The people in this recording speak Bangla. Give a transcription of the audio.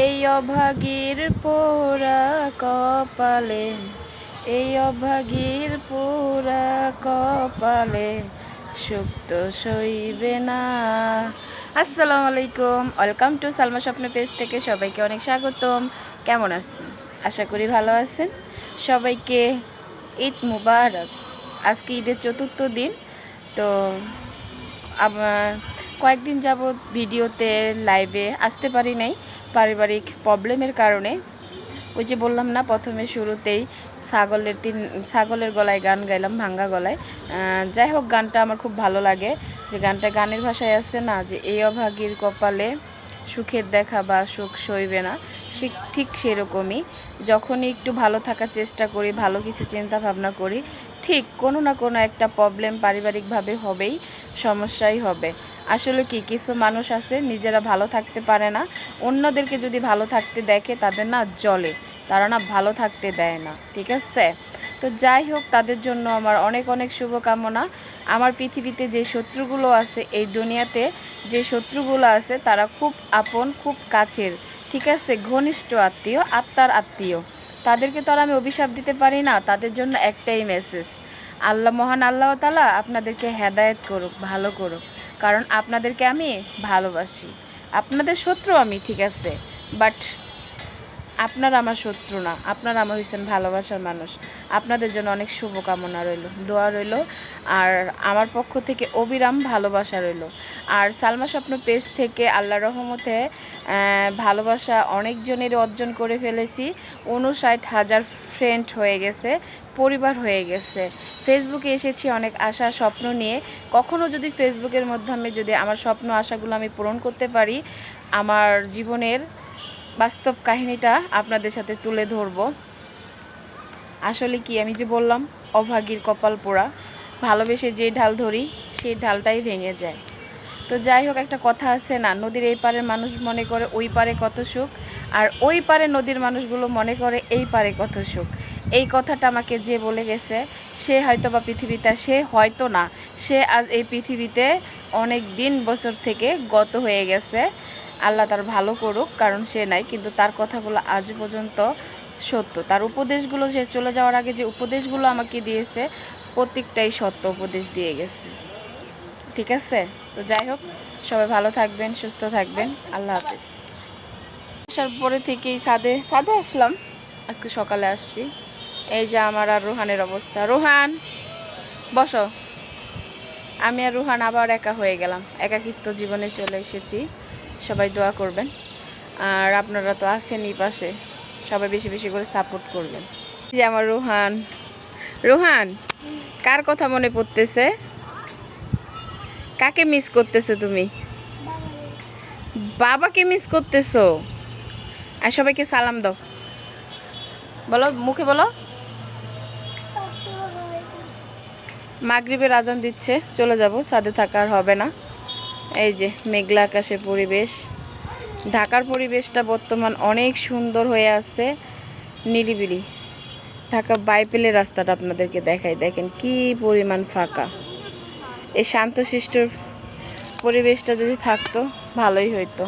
এই অভাগীর পোড়া কপালে, এই অভাগীর পোড়া কপালে সুখ তো সইবে না। আসসালামু আলাইকুম, ওয়েলকাম টু সালমা স্বপ্ন পেজ থেকে সবাইকে অনেক স্বাগতম। কেমন আছেন? আশা করি ভালো আছেন। সবাইকে ঈদ মুবারক। আজকে ঈদের চতুর্থ দিন, তো আবার কয়েকদিন যাবৎ ভিডিওতে লাইভে আসতে পারি নাই পারিবারিক প্রবলেমের কারণে। ওই যে বললাম না, প্রথমে শুরুতেই ছাগলের তিন, ছাগলের গলায় গান গাইলাম, ভাঙ্গা গলায়। যাই হোক, গানটা আমার খুব ভালো লাগে। যে গানটা গানের ভাষায় আছে না, যে এই অভাগীর কপালে সুখের দেখা বা সুখ সইবে না ঠিক সেরকমই। যখনই একটু ভালো থাকার চেষ্টা করি, ভালো কিছু চিন্তা ভাবনা করি ঠিক, কোনো না কোনো একটা প্রবলেম পারিবারিকভাবে হবেই, সমস্যাই হবে। আসলে কি, কিছু মানুষ আছে, নিজেরা ভালো থাকতে পারে না। অন্যদেরকে যদি ভালো থাকতে দেখে, তাদের না জলে তারা না ভালো থাকতে দেয় না, ঠিক আছে? তো যাই হোক, তাদের জন্য আমার অনেক অনেক শুভকামনা। আমার পৃথিবীতে যে শত্রুগুলো আছে, এই দুনিয়াতে যে শত্রুগুলো আছে, তারা খুব আপন, খুব কাছের, ঠিক আছে? ঘনিষ্ঠ আত্মীয়, আত্মার আত্মীয়। তাদেরকে তো আর আমি অভিশাপ দিতে পারি না, তাদের জন্য একটাই মেসেজ আল্লাহ, মহান আল্লাহ তালা আপনাদেরকে হেদায়েত করুক, ভালো করুক। কারণ আপনাদেরকে আমি ভালোবাসি। আপনাদের শত্রু আমি, ঠিক আছে? বাট আপনারা আমার শত্রু না। আপনার আমার হয়েছেন ভালোবাসার মানুষ। আপনাদের জন্য অনেক শুভকামনা রইল, দোয়া রইল, আর আমার পক্ষ থেকে অবিরাম ভালোবাসা রইল। আর সালমা স্বপ্ন পেজ থেকে আল্লাহ রহমতে ভালোবাসা অনেকজনের অর্জন করে ফেলেছি। উনষাট হাজার ফ্রেন্ড হয়ে গেছে, পরিবার হয়ে গেছে। ফেসবুকে এসেছি অনেক আশা, স্বপ্ন নিয়ে। কখনো যদি ফেসবুকের মাধ্যমে যদি আমার স্বপ্ন, আশাগুলো আমি পূরণ করতে পারি, আমার জীবনের বাস্তব কাহিনীটা আপনাদের সাথে তুলে ধরব। আসলে কি, আমি যে বললাম, অভাগীর কপাল পোড়া। ভালোবেসে যে ঢাল ধরি, সেই ঢালটাই ভেঙে যায়। তো যাই হোক, একটা কথা আছে না, নদীর এই পারের মানুষ মনে করে ওই পারে কত সুখ, আর ওই পারে নদীর মানুষগুলো মনে করে এই পারে কত সুখ। এই কথাটা আমাকে যে বলে গেছে, সে হয়তো বা পৃথিবীতে সে হয়তো না, সে আজ এই পৃথিবীতে অনেক দিন বছর থেকে গত হয়ে গেছে। আল্লাহ তার ভালো করুক, কারণ সে নাই, কিন্তু তার কথাগুলো আজ পর্যন্ত সত্য। তার উপদেশগুলো সে চলে যাওয়ার আগে যে উপদেশগুলো আমাকে দিয়েছে, প্রত্যেকটাই সত্য উপদেশ দিয়ে গেছে। ঠিক আছে? তো যাই হোক, সবাই ভালো থাকবেন, সুস্থ থাকবেন। আল্লাহ হাফিজ। আসার পরে থেকেই ছাদে ছাদে আসলাম। আজকে সকালে আসছি। এই যে আমার আর রোহানের অবস্থা। রোহান, বসো। আমি আর রুহান আবার একা হয়ে গেলাম। একাকিত্ব জীবনে চলে এসেছি। সবাই দোয়া করবেন। আর আপনারা তো আছেনই পাশে, সবাই বেশি বেশি করে সাপোর্ট করবেন। যে আমার রুহান। রুহান, কার কথা মনে পড়তেছে? কাকে মিস করতেছো তুমি? বাবাকে মিস করতেছো? আর সবাইকে সালাম দাও। বলো, মুখে বলো। মাগরিবের আজান দিচ্ছে, চলে যাব ছাদে থাকার হবে না। এই যে মেঘলা আকাশের পরিবেশ। ঢাকার পরিবেশটা বর্তমান অনেক সুন্দর হয়ে আছে, নিরিবিলি। ঢাকা বাইপেলের রাস্তাটা আপনাদেরকে দেখাই, দেখেন কি পরিমাণ ফাঁকা। এই শান্তশিষ্টর পরিবেশটা যদি থাকতো, ভালোই হইতো।